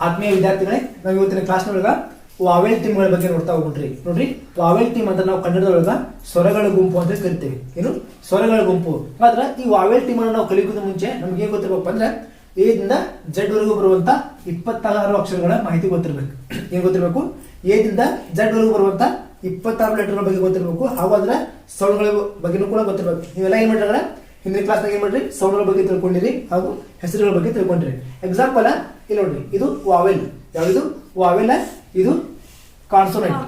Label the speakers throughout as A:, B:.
A: ಆತ್ಮೀಯ ವಿದ್ಯಾರ್ಥಿಗಳೇ ನಾವು ಇವತ್ತಿನ ಕ್ಲಾಸ್ನೊಳಗ ವಾವೆಲ್ ಟೀಮ್ಗಳ ಬಗ್ಗೆ ನೋಡ್ತಾ ಹೋಗ್ಬಿಟ್ರಿ. ನೋಡ್ರಿ ವಾವೆಲ್ ಟೀಮ್ ಅಂತ ನಾವು ಕನ್ನಡದೊಳಗ ಸ್ವರಗಳ ಗುಂಪು ಅಂತ ಕರಿತೀವಿ. ಏನು? ಸ್ವರಗಳ ಗುಂಪು. ಆದ್ರೆ ಈ ವಾವೆಲ್ ಟೀಮ್ ಅನ್ನು ನಾವು ಕಲಿಯೋದು ಮುಂಚೆ ನಮ್ಗೆ ಏನ್ ಗೊತ್ತಿರ್ಬೇಕು ಅಂದ್ರೆ ಏದಿಂದ ಜಡ್ ವರೆಗೂ ಬರುವಂತ ಇಪ್ಪತ್ತಾರು ಅಕ್ಷರಗಳ ಮಾಹಿತಿ ಗೊತ್ತಿರ್ಬೇಕು. ಏನ್ ಗೊತ್ತಿರ್ಬೇಕು? ಏದಿಂದ ಜಡ್ ವರೆಗೂ ಬರುವಂತ ಇಪ್ಪತ್ತಾರು ಲೆಟರ್ಗಳ ಬಗ್ಗೆ ಗೊತ್ತಿರ್ಬೇಕು. ಹಾಗೂ ಅದರ ಸೌಂಡ್ಗಳ ಬಗ್ಗೆನೂ ಕೂಡ ಗೊತ್ತಿರ್ಬೇಕು. ಇವೆಲ್ಲ ಏನ್ ಮಾಡ್ರಿ ಹಿಂದಿನ ಕ್ಲಾಸ್ನಾಗ ಏನು ಮಾಡ್ರಿ? ಸೌಂಡ್ಗಳ ಬಗ್ಗೆ ತಿಳ್ಕೊಂಡಿರಿ ಹಾಗೂ ಹೆಸರುಗಳ ಬಗ್ಗೆ ತಿಳ್ಕೊಂಡಿರಿ. ಎಕ್ಸಾಂಪಲ್ ಇಲ್ಲಿ ನೋಡ್ರಿ ಇದು ವಾವೆಲ್ ಯಾವುದು ವಾವೆಲ್ ಇದು ಕಾನ್ಸೋನೆಂಟ್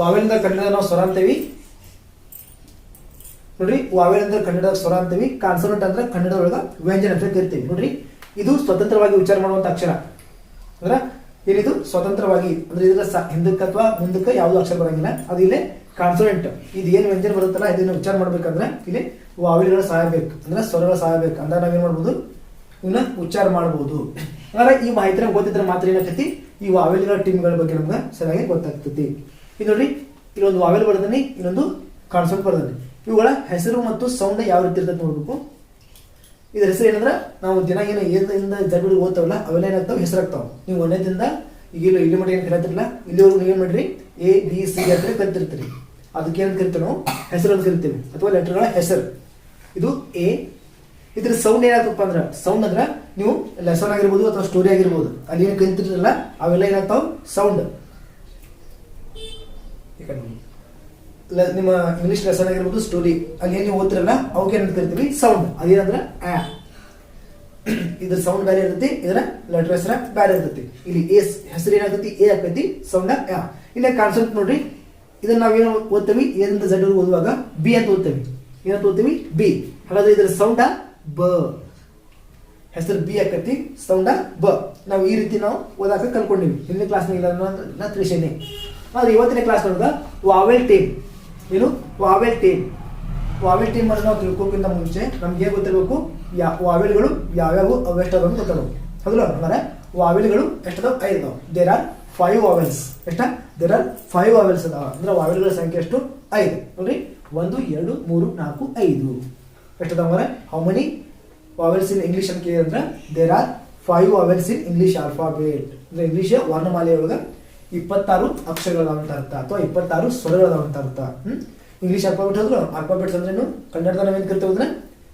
A: ವಾವೆಲ್ ಅಂದ್ರೆ ಕನ್ನಡ ನಾವು ಸ್ವರ ಅಂತೀವಿ. ನೋಡ್ರಿ ವಾವೆಲ್ ಅಂದ್ರೆ ಕನ್ನಡ ಸ್ವರ ಅಂತೀವಿ. ಕಾನ್ಸೋನೆಂಟ್ ಅಂದ್ರೆ ಕನ್ನಡ ಒಳಗ ವ್ಯಂಜನ ಅಂತ ಕರಿತೀವಿ. ನೋಡ್ರಿ ಇದು ಸ್ವತಂತ್ರವಾಗಿ ಉಚ್ಚಾರ ಮಾಡುವಂತ ಅಕ್ಷರ. ಅಂದ್ರೆ ಏನಿದು? ಸ್ವತಂತ್ರವಾಗಿ, ಅಂದ್ರೆ ಇದರ ಹಿಂದಕ್ಕೆ ಅಥವಾ ಮುಂದಕ್ಕೆ ಯಾವ್ದು ಅಕ್ಷರ ಬರಂಗಿಲ್ಲ. ಅದು ಇಲ್ಲಿ ಕಾನ್ಸೋನೆಂಟ್ ಇದು ಏನು ವ್ಯಂಜನ ಬರುತ್ತಲ್ಲ, ಇದನ್ನ ಉಚ್ಚಾರ ಮಾಡ್ಬೇಕಂದ್ರೆ ಇಲ್ಲಿ ವಾವಿಲ್ಗಳ ಸಹಾಯ ಬೇಕು. ಅಂದ್ರೆ ಸ್ವರಗಳ ಸಹಾಯ ಬೇಕು. ಅಂದ್ರೆ ನಾವೇನ್ ಮಾಡ್ಬೋದು? ಇವನ್ನ ಉಚ್ಚಾರ ಮಾಡಬಹುದು ಅಂದ್ರೆ ಈ ಮಾಹಿತಿ ನಮ್ಗೆ ಗೊತ್ತಿದ್ರೆ ಮಾತ್ರ ಏನಾಗ್ತೈತಿ? ಈ ವಾವೆಲ್ಗಳ ಟೀಮ್ಗಳ ಬಗ್ಗೆ ನಮ್ಗೆ ಸರಿಯಾಗಿ ಗೊತ್ತಾಗ್ತೈತಿ. ಇದು ನೋಡ್ರಿ ಇಲ್ಲೊಂದು ವಾವೆಲ್ ಬರ್ದಾನೆ, ಇನ್ನೊಂದು ಕಾನ್ಸೋನೆಂಟ್ ಬರ್ದಾನೆ. ಇವುಗಳ ಹೆಸರು ಮತ್ತು ಸೌಂಡ್ ಯಾವ ರೀತಿ ಇರ್ತದೆ ನೋಡ್ಬೇಕು. ಇದ್ರ ಹೆಸರು ಏನಂದ್ರೆ, ನಾವು ದಿನ ಏನು ಏದಿಂದ ಜಡ್ಬಿಡಿ ಓದ್ತಾವಲ್ಲ ಅವೆಲ್ಲ ಏನಾಗ್ತಾವೆ? ಹೆಸರಾಗ್ತಾವ. ನೀವು ಒಂದನೇದಿಂದ ಈಗ ಇಲ್ಲಿ ಮಟ್ಟ ಏನು ಕರಿತಿರಲ್ಲ ಇಲ್ಲಿವರೆಗೂ ಏನು ಮಾಡ್ರಿ? ಎ ಬಿ ಸಿ ಅಂತ ಕರಿತಿರ್ತೀರಿ. ಅದಕ್ಕೆ ಏನು ಕರಿತೀವಿ ನಾವು? ಹೆಸರು ಅಂತ ಕರಿತೀವಿ. ಅಥವಾ ಲೆಟರ್ಗಳ ಹೆಸರು. ಇದು ಎ ಇದ್ರ ಸೌಂಡ್ ಏನಾಗ್ತಪ್ಪ ಅಂದ್ರೆ ಸೌಂಡ್ ಅಂದ್ರೆ ನೀವು ಲೆಸನ್ ಆಗಿರ್ಬೋದು ಅಥವಾ ಸ್ಟೋರಿ ಆಗಿರ್ಬೋದು, ಅಲ್ಲಿ ಏನು ಕರಿತಿರಲ್ಲ ಅವೆಲ್ಲ ಏನಾಗ್ತಾವೆ? ಸೌಂಡ್ ಲ- ನಿಮ್ಮ ಇಂಗ್ಲಿಷ್ ಲೆಸನ್ ಆಗಿರ್ಬೋದು ಸ್ಟೋರಿ ಅಲ್ಲಿ ಏನು ನೀವು ಓದ್ತಿರಲ್ಲ ಅವಕ್ಕೆ ಏನಂತ ಕರಿತೀವಿ ಸೌಂಡ್ ಅದೇನಂದ್ರೆ, ಆ. ಇದ್ರ ಸೌಂಡ್ ಬೇರೆ ಇರ್ತೈತಿ, ಇದರ ಲೆಟರ್ ಹೆಸರ ಬೇರೆ ಇರ್ತೈತಿ. ಇಲ್ಲಿ ಎ ಹೆಸರು ಏನಾಗ್ತೈತಿ? ಎ ಆಗ್ತೈತಿ ಸೌಂಡ್ ಆ. ಇಲ್ಲೇ ಕಾನ್ಸೆಪ್ಟ್ ನೋಡ್ರಿ. ಇದನ್ನ ನಾವೇನು ಓದ್ತೀವಿ? ಏನಂತ ಜಡ್ ಓದುವಾಗ ಬಿ ಅಂತ ಓದ್ತೀವಿ. ಏನಂತ ಓದ್ತೀವಿ? ಬಿ ಹಾಗಾದ್ರೆ ಇದ್ರ ಸೌಂಡ ಬ. ಹೆಸರು ಬಿ ಆಕತಿ ಸೌಂಡ ಬ. ನಾವು ಈ ರೀತಿ ನಾವು ಓದಾಕ ಕಲ್ಕೊಂಡಿವಿ ಹಿಂದಿನ ಕ್ಲಾಸ್ನಾಗ ಇಲ್ಲ ತಿಳಿಸೇನೆ ಆದ್ರೆ ಇವತ್ತಿನ ಕ್ಲಾಸ್ ನೋಡಿದ ವಾವೆಲ್ ಟೀಮ್ ಏನು? ವಾವೆಲ್ ಟೀಮ್ ವಾವೆಲ್ ಟೀಮ್ ನಾವು ತಿಳ್ಕೋಕ್ಕಿಂತ ಮುಂಚೆ ನಮ್ಗೆ ಹೇಗೆ ಗೊತ್ತಿರಬೇಕು? ಯಾ ವಾವೆಲ್ಗಳು ಯಾವ್ಯಾವು ಅವು ಅದನ್ನು ಗೊತ್ತಾಗಬೇಕು ಹೌದು ಹಂಗಾರೆ ವಾವೆಲ್ಗಳು ಎಷ್ಟದಾವ? ಐದು ದೇರ್ ಆರ್ ಫೈವ್ ವಾವೆಲ್ಸ್ ಎಷ್ಟ? ದೇರ್ ಆರ್ ಫೈವ್ ವಾವೆಲ್ಸ್ ಅದಾವ. ಅಂದ್ರೆ ವಾವೆಲ್ಗಳ ಸಂಖ್ಯೆ ಎಷ್ಟು? ಐದು. ನೋಡ್ರಿ? ಒಂದು, ಎರಡು, ಮೂರು, ನಾಲ್ಕು, ಐದು. ಎಷ್ಟದಾವ ಅಂದ್ರೆ how many vowels in English ಅಂತ ಕೇಳಿದ್ರೆ there are five vowels in English alphabet ಅಂದ್ರೆ ಇಂಗ್ಲೀಷ್ ವರ್ಣಮಾಲೆಯೊಳಗ ಇಪ್ಪತ್ತಾರು ಅಕ್ಷರಗಳ ಅಂತ ಅರ್ಥ ಅಥವಾ ಇಪ್ಪತ್ತಾರು ಸ್ವರಗಳ ಅಂತ ಅರ್ಥ, ಹ್ಮ್? ಇಂಗ್ಲೀಷ್ ಆಲ್ಫಾಬೆಟ್ ಹೋದ್ರು ಆಲ್ಫಾಬೆಟ್ಸ್ ಅಂದ್ರೇನು? ಕನ್ನಡದ ನಾವೇನ್ ಕರಿತೀವಿ ಅಂದ್ರೆ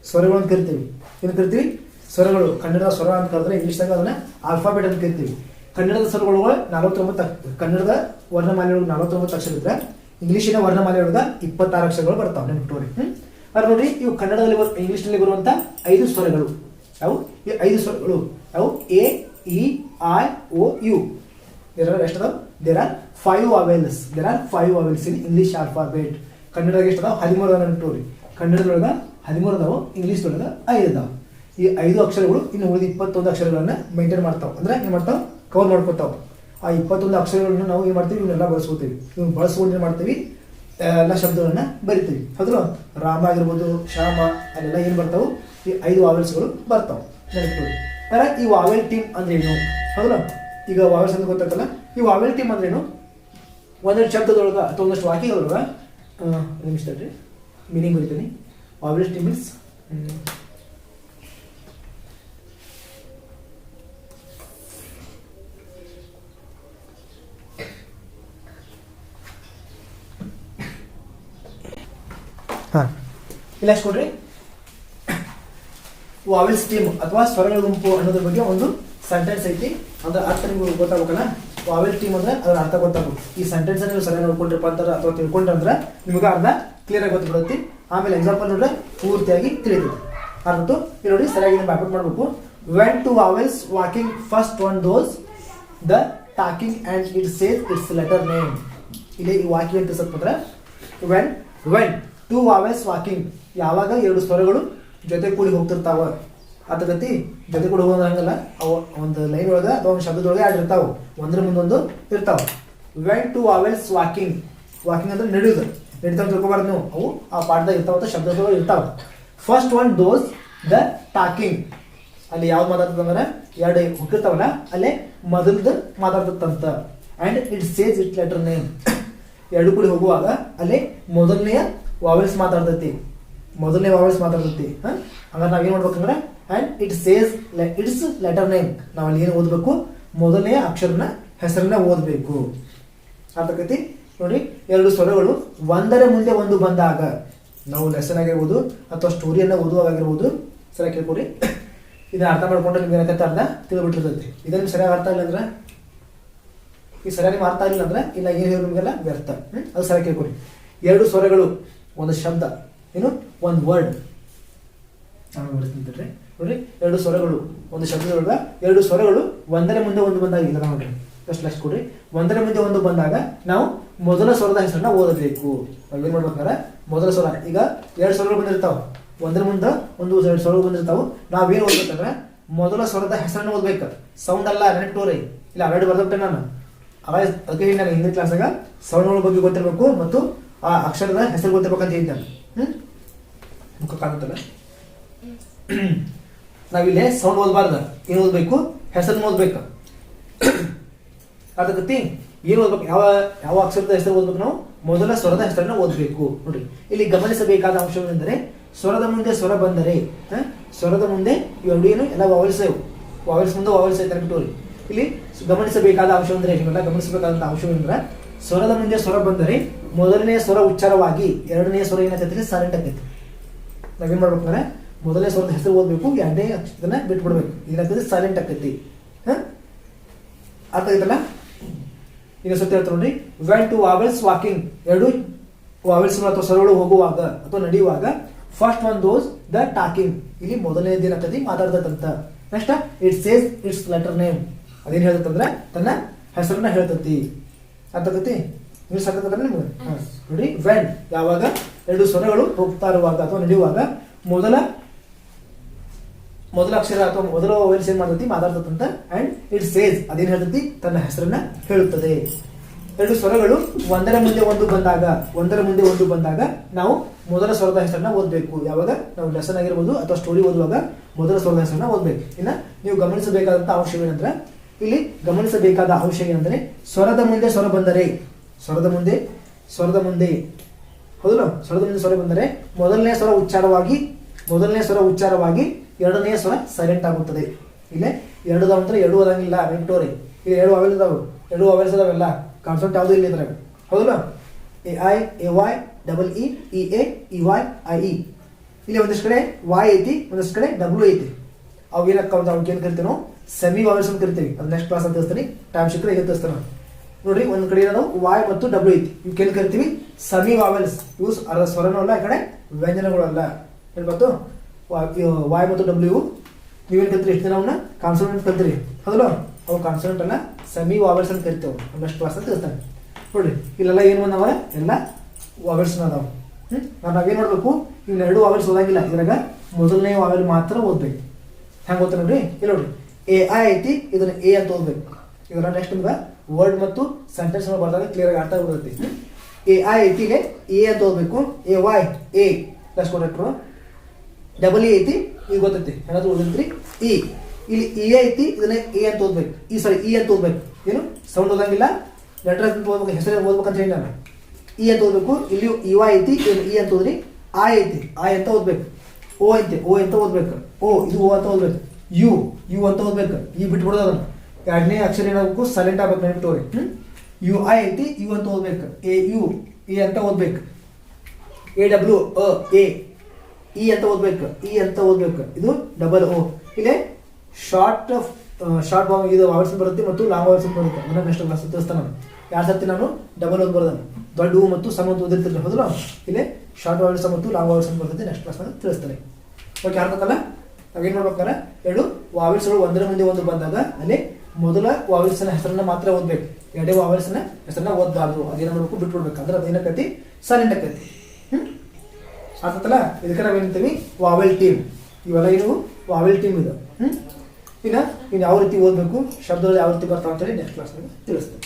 A: ಸ್ವರಗಳು ಅಂತ ಕರಿತೀವಿ. ಏನ್ ಕರಿತೀವಿ? ಸ್ವರಗಳು. ಕನ್ನಡದ ಸ್ವರ ಅಂತ ಕರೆದ್ರೆ ಇಂಗ್ಲೀಷ್ದಾಗ ಅದನ್ನ ಆಲ್ಫಾಬೆಟ್ ಅಂತ ಕರಿತೀವಿ. ಕನ್ನಡದ ಸ್ವರಗಳು ನಲವತ್ತೊಂಬತ್ತು ಕನ್ನಡದ ವರ್ಣಮಾಲೆಗಳು ನಲವತ್ತೊಂಬತ್ತು ಅಕ್ಷರ ಇದ್ರೆ ಇಂಗ್ಲೀಷಿನ ವರ್ಣಮಾಲೆಗಳ ಇಪ್ಪತ್ತಾರು ಅಕ್ಷರಗಳು ಬರ್ತಾವೆ ನೆನಪಿಟ್ಟೋರಿ ಹ್ಮ್? ಅದ್ರ ನೋಡಿ ಇವು ಕನ್ನಡದಲ್ಲಿ ಇಂಗ್ಲೀಷ್ ಇಂಗ್ಲಿಷ್ನಲ್ಲಿ ಬರುವಂತ ಐದು ಸ್ವರಗಳು. ಅವು, ಈ ಐದು ಸ್ವರಗಳು ಅವು A E I O U there are ಎಷ್ಟು ಅದಾವ? There are five vowels there are five vowels in English alphabet ಕನ್ನಡದಾಗ ಎಷ್ಟು ಅದಾವ? ಹದಿಮೂರು ಅದಾವ ರೀ ಕನ್ನಡದೊಳಗ ಹದಿಮೂರು ಅದಾವ, ಇಂಗ್ಲಿಷ್ದೊಳಗ ಐದು ಅದಾವ. ಈ ಐದು ಅಕ್ಷರಗಳು ಇನ್ನು ಉಳಿದ ಇಪ್ಪತ್ತೊಂದು ಅಕ್ಷರಗಳನ್ನ ಮೇಂಟೈನ್ ಮಾಡ್ತಾವೆ. ಅಂದ್ರೆ ಏನು ಮಾಡ್ತಾವೆ? ಕವರ್ ಮಾಡ್ಕೊತಾವ. ಆ ಇಪ್ಪತ್ತೊಂದು ಅಕ್ಷರಗಳನ್ನ ನಾವು ಏನು ಮಾಡ್ತೀವಿ? ಇವನ್ನೆಲ್ಲ ಬಳಸ್ಕೋತೀವಿ. ಇವ್ನು ಬಳಸ್ಕೊಂಡು ಏನು ಮಾಡ್ತೀವಿ? ಎಲ್ಲ ಶಬ್ದಗಳನ್ನ ಬರಿತೀವಿ. ಹೌದ್ರ? ರಾಮ ಆಗಿರ್ಬೋದು, ಶ್ಯಾಮ, ಅಲ್ಲೆಲ್ಲ ಏನು ಬರ್ತಾವು? ಈ ಐದು ವಾವೆಲ್ಸ್ಗಳು ಬರ್ತಾವ. ನೆನಪು ಈ ವಾವೆಲ್ ಟೀಮ್ ಅಂದ್ರೆ ಏನು? ಹೌದಲ್ಲ ಈಗ ವಾವೆಲ್ಸ್ ಅಂತ ಗೊತ್ತಾಗಲ್ಲ ಈ ವಾವೆಲ್ ಟೀಮ್ ಅಂದ್ರೆ ಏನು? ಒಂದೆರಡು ಶಬ್ದದೊಳಗ ಅಥವಾ ಒಂದಷ್ಟು ಒಂದ್ ನಿಮಿಷ ತಡ್ರಿ. ಮೀನಿಂಗ್ ಬರಿತೀನಿ. ವಾವೆಲ್ ಟೀಮ್ ಮೀನ್ಸ್ ಹಾಂ. ಇಲ್ಲ ಕೊಡ್ರಿ. ವಾವೆಲ್ಸ್ ಟೀಮ್ ಅಥವಾ ಸ್ವರಗಳ ಗುಂಪು ಅನ್ನೋದ್ರ ಬಗ್ಗೆ ಒಂದು ಸೆಂಟೆನ್ಸ್ ಐತಿ. ಅಂದ್ರೆ ಅರ್ಥ ನಿಮ್ಗೆ ಗೊತ್ತಾಗಬೇಕಲ್ಲ? ವಾವೆಲ್ ಟೀಮ್ ಅಂದ್ರೆ ಅದ್ರ ಅರ್ಥ ಗೊತ್ತಾಗ ಈ ಸೆಂಟೆನ್ಸ್ ನೀವು ಸರಿಯಾಗಿ ನೋಡ್ಕೊಂಡ್ರಪ್ಪ ಅಂತಾರೆ ಅಥವಾ ತಿಳ್ಕೊಂಡ್ರೆ ಅಂದ್ರೆ ನಿಮ್ಗೆ ಅರ್ಧ ಕ್ಲಿಯರ್ ಆಗಿ ಗೊತ್ತಿಬಿಡುತ್ತೆ. ಆಮೇಲೆ ಎಕ್ಸಾಂಪಲ್ ನೋಡ್ರೆ ಪೂರ್ತಿಯಾಗಿ ತಿಳಿದಿದೆ. ಅರ್ಥ ಇಲ್ಲಿ ನೋಡಿ ಸರಿಯಾಗಿ ನೀವು ಬ್ಯಾಕ್ಔಟ್ ಮಾಡಬೇಕು. When two vowels walking first one does the talking and it says its letter name ಇಲ್ಲಿ ಈ ವಾಕಿಂಗ್ ಅಂತ ಅಂದ್ರೆ when when two vowels walking ಯಾವಾಗ ಎರಡು ಸ್ವರಗಳು ಜೊತೆ ಕೂಡಿ ಹೋಗ್ತಿರ್ತಾವ? ಅತಗತಿ ಜೊತೆ ಕೂಡ ಹೋಗೋದು ಹಂಗಲ್ಲ. ಅವು ಒಂದು ಲೈನ್ ಒಳಗೆ ಅಥವಾ ಒಂದು ಶಬ್ದದೊಳಗೆ ಎರಡು ಇರ್ತಾವೆ. ಒಂದ್ರ ಮುಂದೊಂದು ಇರ್ತಾವೆ. When two vowels walking walking ಅಂದ್ರೆ ನಡೆಯುದು. ನಡೀತಾವೆ ತಿಳ್ಕೊಬಾರ್ದು ನೀವು. ಅವು ಆ ಪಾಠದಾಗ ಇರ್ತಾವ ಅಂತ ಶಬ್ದಗಳು ಇರ್ತಾವ. First one does the talking ಅಲ್ಲಿ ಯಾವ್ದು ಮಾತಾಡ್ತದಂದ್ರೆ, ಎರಡು ಹುಕ್ಕಿರ್ತಾವಲ್ಲ ಅಲ್ಲಿ ಮೊದಲ್ದು ಮಾತಾಡ್ತಂತ and it says it letter name ಎರಡು ಕೂಡಿ ಹೋಗುವಾಗ ಅಲ್ಲಿ ಮೊದಲನೆಯ ವಾವೆಲ್ಸ್ ಮಾತಾಡ್ತೈತಿ. ಮೊದಲನೇ ವಾವೆಲ್ಸ್ ಮಾತಾಡ್ತೈತಿ. ಹಂಗಾರೆ ನಾವೇನ್ ಮಾಡ್ಬೇಕಂದ್ರೆ and it says its letter name ನಾವು ಅಲ್ಲಿ ಏನು ಓದಬೇಕು? ಮೊದಲನೇ ಅಕ್ಷರನ ಹೆಸರನ್ನ ಓದಬೇಕು. ಅರ್ಥಕತಿ ನೋಡಿ, ಎರಡು ಸ್ವರಗಳು ಒಂದರ ಮುಂದೆ ಒಂದು ಬಂದಾಗ. ನಾವು ಲೆಸನ್ ಆಗಿರ್ಬೋದು ಅಥವಾ ಸ್ಟೋರಿಯನ್ನ ಓದುವಾಗಗಿರ್ಬೋದು ಸರಿಯಾಗಿ ಕೇಳ್ಕೊಡಿ. ಇದನ್ನ ಅರ್ಥ ಮಾಡ್ಕೊಂಡ್ರೆ ನಿಮ್ಗೆ ಏನಕ್ಕೆ ಅರ್ಧ ತಿಳಿದ್ಬಿಟ್ಟಿರ್ತೈತಿ. ಇದನ್ನ ಸರಿಯಾಗಿ ಅರ್ಥ ಇಲ್ಲ ಅಂದ್ರೆ? ಈ ಸರಿಯಾಗಿ ನಿಮ್ಗೆ ಅರ್ಥ ಆಗಿಲ್ಲ ಅಂದ್ರೆ ಇಲ್ಲ, ಏನು ಹೇಳಿ ನಿಮಗೆಲ್ಲ ವ್ಯರ್ಥ? ಅದು ಸರಿಯಾಗಿ ಕೇಳ್ಕೊಡಿ. ಎರಡು ಸ್ವರಗಳು, ಒಂದು ಶಬ್ದ, ಏನು? ಒಂದು ವರ್ಡ್ ನಾನು ವಿವರಿಸ್ತೀನಿ ನೋಡಿ, ಎರಡು ಸ್ವರಗಳು, ಒಂದು ಶಬ್ದದೊಳಗ ಎರಡು ಸ್ವರಗಳು ಒಂದರ ಮುಂದೆ ಒಂದು ಬಂದಾಗ ಇಲ್ಲ ನೋಡ್ರಿ ಫಸ್ಟ್ ಲಕ್ಷ ಕೊಡ್ರಿ. ಒಂದರ ಮುಂದೆ ಒಂದು ಬಂದಾಗ ನಾವು ಮೊದಲ ಸ್ವರದ ಹೆಸರನ್ನ ಓದಬೇಕು. ಏನ್ ಮಾಡ್ಬೇಕಂದ್ರೆ, ಮೊದಲ ಸ್ವರ. ಈಗ ಎರಡು ಸ್ವರಗಳು ಬಂದಿರ್ತಾವ. ಒಂದರ ಮುಂದೆ ಒಂದು ಎರಡು ಸ್ವರಗಳು ಬಂದಿರ್ತಾವ. ನಾವೇನು ಓದ್ಬೇಕಂದ್ರೆ, ಮೊದಲ ಸ್ವರದ ಹೆಸರನ್ನ ಓದ್ಬೇಕು. ಸೌಂಡ್ ಅಲ್ಲ ನೆಟ್ಟೋರಿ ಇಲ್ಲ, ಆಲ್ರೆಡಿ ಬರ್ದಬಿಟ್ಟೆ ನಾನು. ಅವಾಗ ಅದಕ್ಕೆ ನಾನು ಹಿಂದಿನ ಕ್ಲಾಸಾಗ ಸೌಂಡ್ಗಳ ಬಗ್ಗೆ ಗೊತ್ತಿರಬೇಕು ಮತ್ತು ಆ ಅಕ್ಷರದ ಹೆಸರು ಗೊತ್ತಿರ್ಬೇಕಂತ ಹೇಳಿದ್ದೆ ನಾನು. ಹ್ಮ್ ಮುಖ ಕಾಣುತ್ತಲ್ಲ ನಾವಿಲ್ಲೇ ಸೌಂಡ್ ಓದಬಾರ್ದು. ಏನು ಓದ್ಬೇಕು? ಹೆಸರನ್ನ ಓದ್ಬೇಕು. ಅದಕ್ಕೆ ಏನು ಓದ್ಬೇಕು? ಯಾವ ಯಾವ ಅಕ್ಷರದ ಹೆಸರು ಓದ್ಬೇಕು ನಾವು? ಮೊದಲ ಸ್ವರದ ಹೆಸರನ್ನ ಓದಬೇಕು. ನೋಡ್ರಿ, ಇಲ್ಲಿ ಗಮನಿಸಬೇಕಾದ ಅಂಶವೆಂದರೆ ಸ್ವರದ ಮುಂದೆ ಸ್ವರ ಬಂದರೆ? ಸ್ವರದ ಮುಂದೆ ಇವೆರಡು ಏನು ಎಲ್ಲ ವಾವಲ್ಸ್ ವಾವಲ್ಸ್ ಮುಂದೆ ವಾವಲ್ಸ್ ಐತೆ ನೋಡಿ ಇಲ್ಲಿ ಗಮನಿಸಬೇಕಾದ ಅಂಶವೆಂದರೆ ಏನಿಲ್ಲ ಗಮನಿಸಬೇಕಾದಂಥ ಸ್ವರದ ಮುಂದೆ ಸ್ವರ ಬಂದರೆ, ಮೊದಲನೇ ಸ್ವರ ಉಚ್ಚಾರವಾಗಿ ಎರಡನೇ ಸ್ವರ ಏನಾಗ್ತೈತೆ? ಸೈಲೆಂಟ್ ಆಗ್ತೈತಿ. ನಾವೇನು ಮಾಡ್ಬೇಕಂದ್ರೆ ಮೊದಲನೇ ಸ್ವಲ್ಪ ಹೆಸರು ಓದಬೇಕು ಎರಡನೇ ಇದನ್ನ ಬಿಟ್ಬಿಡ್ಬೇಕು. ಏನಾಗ್ತದೆ ಸೈಲೆಂಟ್ ಆಕೈತಿ ಹಾಂ? ಅರ್ಥ ಆಯ್ತಲ್ಲ? ಈಗ ಸತ್ಯ ಹೇಳ್ತಾರೆ ನೋಡಿ. ವೆನ್ ಟು ವಾವೆಲ್ಸ್ ವಾಕಿಂಗ್ ಎರಡು ವಾವೆಲ್ಸ್ ಅಥವಾ ಸರಳು ಹೋಗುವಾಗ ಅಥವಾ ನಡೆಯುವಾಗ first one does the talking ಇಲ್ಲಿ ಮೊದಲನೇ ದಿನ ಕದಿ ಮಾತಾಡ್ತಂತ next it says its letter name ಅದೇನು ಹೇಳ್ತಂದ್ರೆ ತನ್ನ ಹೆಸರನ್ನ ಹೇಳ್ತತಿ. ಆಗತಿ ನೀವು ಸಾಕಂದ್ರೆ ನಿಮ್ಗೆ. ನೋಡಿ ವೆನ್ ಯಾವಾಗ? ಎರಡು ಸ್ವರಗಳು ಹೋಗ್ತಾ ಇರುವಾಗ ಅಥವಾ ನಡೆಯುವಾಗ ಮೊದಲ ಮೊದಲ ಅಕ್ಷರ ಅಥವಾ ಮೊದಲ ವೈಲ್ಸ್ ಏನ್ ಮಾಡ್ತೈತಿ? ಅಂತ. ಅಂಡ್ ಇಟ್ ಸೇಸ್ ಅದೇನ್ ಹೇಳ್ತೈತಿ? ತನ್ನ ಹೆಸರನ್ನ ಹೇಳುತ್ತದೆ. ಎರಡು ಸ್ವರಗಳು ಒಂದರ ಮುಂದೆ ಒಂದು ಬಂದಾಗ, ಒಂದರ ಮುಂದೆ ಒಂದು ಬಂದಾಗ ನಾವು ಮೊದಲ ಸ್ವರದ ಹೆಸರನ್ನ ಓದಬೇಕು. ಯಾವಾಗ? ನಾವು ಲೆಸನ್ ಆಗಿರ್ಬೋದು ಅಥವಾ ಸ್ಟೋರಿ ಓದುವಾಗ ಮೊದಲ ಸ್ವರದ ಹೆಸರನ್ನ ಓದಬೇಕು. ಇನ್ನ ನೀವು ಗಮನಿಸಬೇಕಾದಂತ ಅಂಶವೇನಂದ್ರೆ ಇಲ್ಲಿ ಗಮನಿಸಬೇಕಾದ ಅಂಶ ಏನಂದ್ರೆ, ಸ್ವರದ ಮುಂದೆ ಸ್ವರ ಬಂದರೆ, ಸ್ವರದ ಮುಂದೆ ಸ್ವರದ ಮುಂದೆ. ಹೌದಲ್ಲ? ಸ್ವರದ ಮುಂದೆ ಸ್ವರ ಬಂದರೆ ಮೊದಲನೇ ಸ್ವರ ಉಚ್ಚಾರವಾಗಿ, ಮೊದಲನೇ ಸ್ವರ ಉಚ್ಚಾರವಾಗಿ ಎರಡನೇ ಸ್ವರ ಸೈಲೆಂಟ್ ಆಗುತ್ತದೆ. ಇಲ್ಲೇ ಎರಡು ಅಂದ್ರೆ ಎರಡು ಅದಂಗಿಲ್ಲ ವೆಂಟೋರಿ ಇಲ್ಲಿ ಎರಡು ಅವೆಲ್ ಇದಾವೆ. ಎರಡು ಅವೆಲ್ಸ್ ಇದಾವೆಲ್ಲ. ಕಾನ್ಸೆಪ್ಟ್ ಯಾವುದು ಇಲ್ಲ ಇದ್ರಾಗ. ಹೌದಲ್ಲ? A I A Y double E E A E Y I E ಇಲ್ಲಿ ಒಂದಿಷ್ಟು ಕಡೆ ವಾಯ್ ಐತಿ, ಒಂದಿಷ್ಟು ಕಡೆ ಡಬ್ಲ್ಯೂ ಐತಿ. ಅವು ಏನಕ್ಕ ಅವ್ಕೆ ಏನು ಕರಿತೀವಿ ನಾವು ಸೆಮಿ ವಾವೆಲ್ಸ್ ಅಂತ ಕರಿತೀವಿ ಅದು ನೆಕ್ಸ್ಟ್ ಕ್ಲಾಸ್ ಅಂತ ತಿಳಿಸ್ತೀನಿ ಟೈಮ್ ಸಿಕ್ಕರೆ ಹೇಗೆ ತಿಳಿಸ್ತಾನೆ ನೋಡ್ರಿ, ಒಂದ್ ಕಡೆ ನಾವು ವಾಯ್ ಮತ್ತು ಡಬ್ಲ್ಯೂ ಐತಿ. ಇವಕ್ಕೆ ಕರಿತೀವಿ ಸೆಮಿ ವಾವೆಲ್ಸ್ ಯೂಸ್ ಅರ್ಧ ಸ್ವರನೂ ಅಲ್ಲ, ಈ ಕಡೆ ವ್ಯಂಜನಗಳು ಅಲ್ಲ. ಗೊತ್ತು? ವಾಯ್ ಮತ್ತು ಡಬ್ಲ್ಯೂ ನೀವೇನು ಕಲ್ತೀರಿ ಎಷ್ಟು ದಿನ ಕಾನ್ಸೋನೆಂಟ್ ಕಲ್ತೀರಿ. ಹೌದಲ್ಲ? ಅವು ಅಲ್ಲ ಸೆಮಿ ವಾವೆಲ್ಸ್ ಅಂತ ಕರಿತೇವೆ. ಒಂದಷ್ಟು ಕ್ಲಾಸ್ ಅಂತ ತಿಳಿಸ್ತಾನೆ. ನೋಡ್ರಿ, ಇಲ್ಲೆಲ್ಲ ಏನು ಬಂದವ? ಎಲ್ಲ ವಾವೆಲ್ಸ್ ಅದಾವ. ಹ್ಞೂ ನಾವು ನಾವೇನ್ ಮಾಡ್ಬೇಕು? ಎರಡು ವಾವೆಲ್ಸ್ ಓದಾಗಿಲ್ಲ. ಇದ್ರಾಗ ಮೊದಲನೇ ವಾವೆಲ್ ಮಾತ್ರ ಓದ್ಬೇಕು. ಹೆಂಗೆ ಗೊತ್ತ ನೋಡ್ರಿ? ಇಲ್ಲಿ ನೋಡ್ರಿ. ಎ ಐ ಐತಿ ಇದನ್ನ ಎ ಅಂತ ಓದ್ಬೇಕು. ಇದರ ನೆಕ್ಸ್ಟ್ ನಿಮ್ಗೆ ವರ್ಡ್ ಮತ್ತು ಸೆಂಟೆನ್ಸ್ ಬರ್ದಾಗ ಕ್ಲಿಯರ್ ಆಗಿ ಅರ್ಥ ಆಗ್ಬಿಡುತ್ತೆ. ಎ ಐ ಐ ಟಿಗೆ ಎ ಅಂತ ಓದ್ಬೇಕು. A Y A plus double E ಐತಿ, ಈಗ ಗೊತ್ತೈತಿ. ಏನಾದ್ರು ಓದಿದ್ರಿ ಇ ಇಲ್ಲಿ ಇ ಐತಿ, ಇದನ್ನ ಎ ಅಂತ ಓದ್ಬೇಕು. ಈ ಸಾರಿ ಇ ಅಂತ ಓದ್ಬೇಕು. ಏನು? ಸೌಂಡ್ ಓದಂಗಿಲ್ಲ. ಲೆಟರ್ ಅಂತ ಓದ್ಬೇಕು, ಹೆಸರು ಓದ್ಬೇಕಂತ ಹೇಳಿ ನಾನು. ಇ ಅಂತ ಓದ್ಬೇಕು ಇಲ್ಲಿ ಇ ವೈ ಐತಿ ಇ ಅಂತ ಓದ್ರಿ. ಆ ಐತಿ ಆ ಅಂತ ಓದ್ಬೇಕು. ಓ ಐತಿ ಓ ಅಂತ ಓದ್ಬೇಕು. ಓ ಇದು ಓ ಅಂತ ಓದ್ಬೇಕು. ಯು ಯು ಅಂತ ಓದ್ಬೇಕು. ಈ ಬಿಟ್ಬಿಡೋದು ಅದನ್ನು. ಎರಡನೇ ಅಕ್ಷರ ಏನಾಗಬೇಕು? ಸೈಲೆಂಟ್ ಆಗ್ಬೇಕು ನೆನ್ಬಿಟ್ಟವ್ರಿ ಹ್ಞೂ ಯು ಐ ಐತಿ ಯು ಅಂತ ಓದ್ಬೇಕು. ಎ ಯು ಎ ಅಂತ ಓದ್ಬೇಕು. A W A A E ಅಂತ ಓದ್ಬೇಕು? ಇ ಅಂತ ಓದ್ಬೇಕು? ಇದು ಡಬಲ್ ಓ ಇಲ್ಲಿ ಶಾರ್ಟ್ ಶಾರ್ಟ್ ಇದು ವಾವರ್ಸ್ ಬರುತ್ತೆ ಮತ್ತು ಲಾಂಗ್ ವಾವರ್ಸ್ ಬರುತ್ತೆ. ಅದನ್ನ ನೆಕ್ಸ್ಟ್ ಕ್ಲಾಸ್ ತಿಳಿಸ್ತಾನೆ ನಾನು. ಸರ್ತಿ ನಾನು? ಡಬಲ್ ಓದ್ ಬರ್ದಾನೆ ದೊಡ್ಡ ಹೂ ಮತ್ತು ಸಮ ಅಂತ ಓದಿರ್ತಿಲ್ಲ ಹೌದಲ್ಲ ಇಲ್ಲಿ ಶಾರ್ಟ್ ಆವರ್ಸ್ ಮತ್ತು ಲಾಂಗ್ ವಾವರ್ಸ್ ಬರ್ತೈತೆ. ನೆಕ್ಸ್ಟ್ ಕ್ಲಾಸ್ ನಾನು ತಿಳಿಸ್ತಾನೆ ಓಕೆ ಅರ್ಥಕ್ಕಲ್ಲ ನಾವೇನು ಮಾಡ್ಬೇಕಂದ್ರೆ ಎರಡು ವಾವೆಲ್ಸ್ಗಳು ಒಂದರ ಮುಂದೆ ಒಂದು ಬಂದಾಗ ಅಲ್ಲಿ ಮೊದಲ ವಾವೆಲ್ಸ್ನ ಹೆಸರನ್ನ ಮಾತ್ರ ಓದ್ಬೇಕು. ಎರಡೇ ವಾವೆಲ್ಸ್ನ ಹೆಸರನ್ನ ಓದಬಾರ್ದು. ಅದೇನ ಮಾಡ್ಬೇಕು ಬಿಟ್ಬಿಡ್ಬೇಕು. ಅಂದ್ರೆ ಅದೇನಕತಿ ಸೈಲೆಂಟ್ ಆಕತಿ ಆತಲ್ಲ ಇದಕ್ಕೆ ನಾವೇನಂತೀವಿ ವಾವೆಲ್ ಟೀಮ್ ಇವೆಲ್ಲ ಏನು ವಾವೆಲ್ ಟೀಮ್ ಇದು ಹ್ಮ್ ಇನ್ನ ಇನ್ನು ಯಾವ ರೀತಿ ಓದಬೇಕು ಶಬ್ದಗಳು ಯಾವ ರೀತಿ ಬರ್ತಾವ ಅಂತೇಳಿ ನೆಕ್ಸ್ಟ್ ಕ್ಲಾಸ್ನಾಗ ತಿಳಿಸ್ತೇನೆ